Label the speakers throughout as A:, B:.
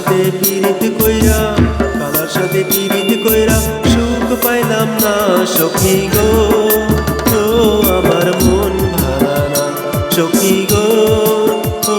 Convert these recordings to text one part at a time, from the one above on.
A: সাথে পীড়িত কইরা কালার সাথে পীড়িত কইরা সুখ পাইলাম না, সখী গো। ও, আমার মন ভালা না, সখী গো। ও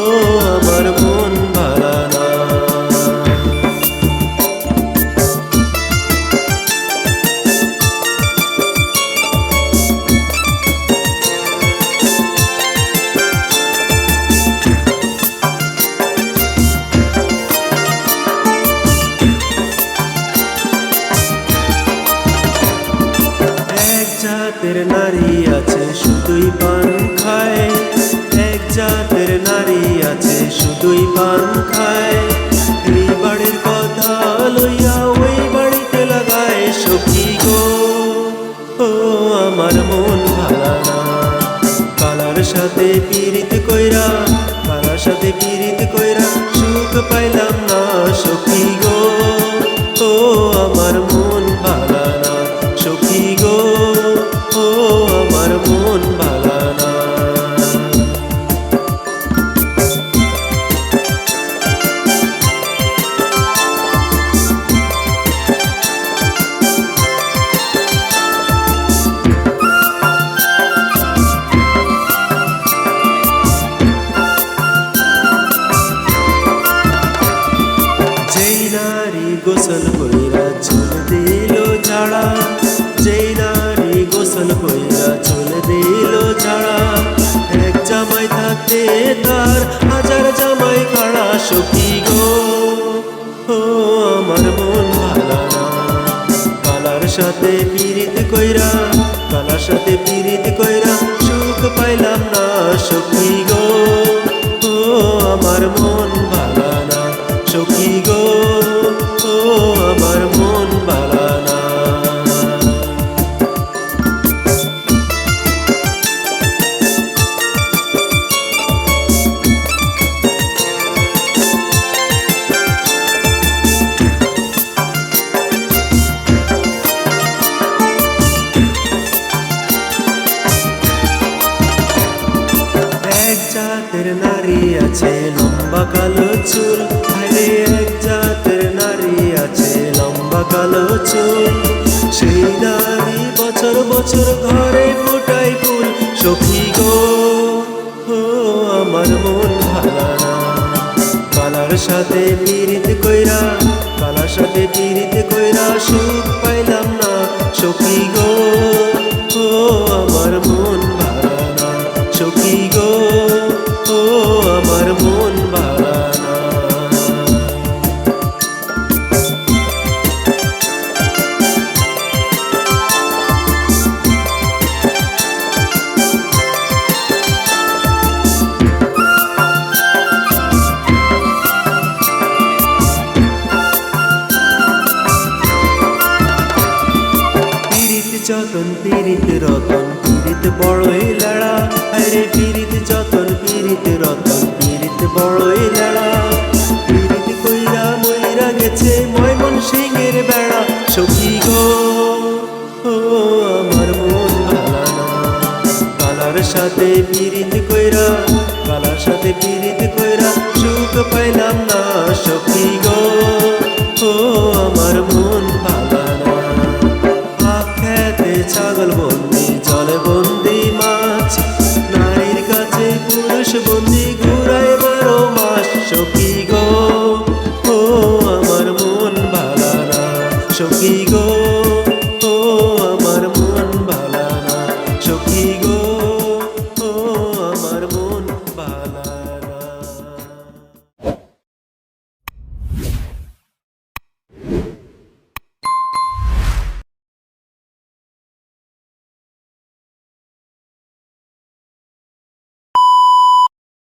A: জাতের নারী আছে, শুধুই পান খায়। এক জাতের নারী আছে, শুধুই পান খায়। লইয়া ওই বাড়িতে লাগায় গো। ও, আমার কালার সাথে পীড়িত কইরা, কালার সাথে পীড়িত কইরা সুখ পাইলাম না, সখী গো। গোসল কইরা চুল দিল ঝাড়া যেই নারী গোসল কইরা চুল দিল ঝাড়া এক জামাই থাকতে তার, হাজার জামাই খাড়া, সখী গো। ও আমার মন ভালা না। কালার সাথে পীড়িত কইরা, কালার সাথে পীড়িত কইরা সুখ পাইলাম না, সখী গো। ও আমার মন আছে, লম্বা কালো চুল। আরে এক জাতের নারী আছে, লম্বা কালো চুল। সেই নারী বছর বছর ঘরে ফোটাই ফুল। সখী গো আমার মন ভালা না। কালার সাথে পীড়িত কইরা, কালার সাথে পীড়িত কইরা সুখ পাইলাম না। সখী যতন পীড়িত রতন, পীড়িত বড়ই লড়া। আরে পীড়িত যতন পীড়িত রতন, পীড়িত বড়ই লড়া। পীড়িত কইরা মইরা গেছে ময়মন সিংহের বেড়া। সখী গো, ও আমার মন ভালা না কালার সাথে পীড়িত কইরা, কালার সাথে পীড়িত কইরা সুখ পাইলাম না। সখী গো, ও আমার মন চোখে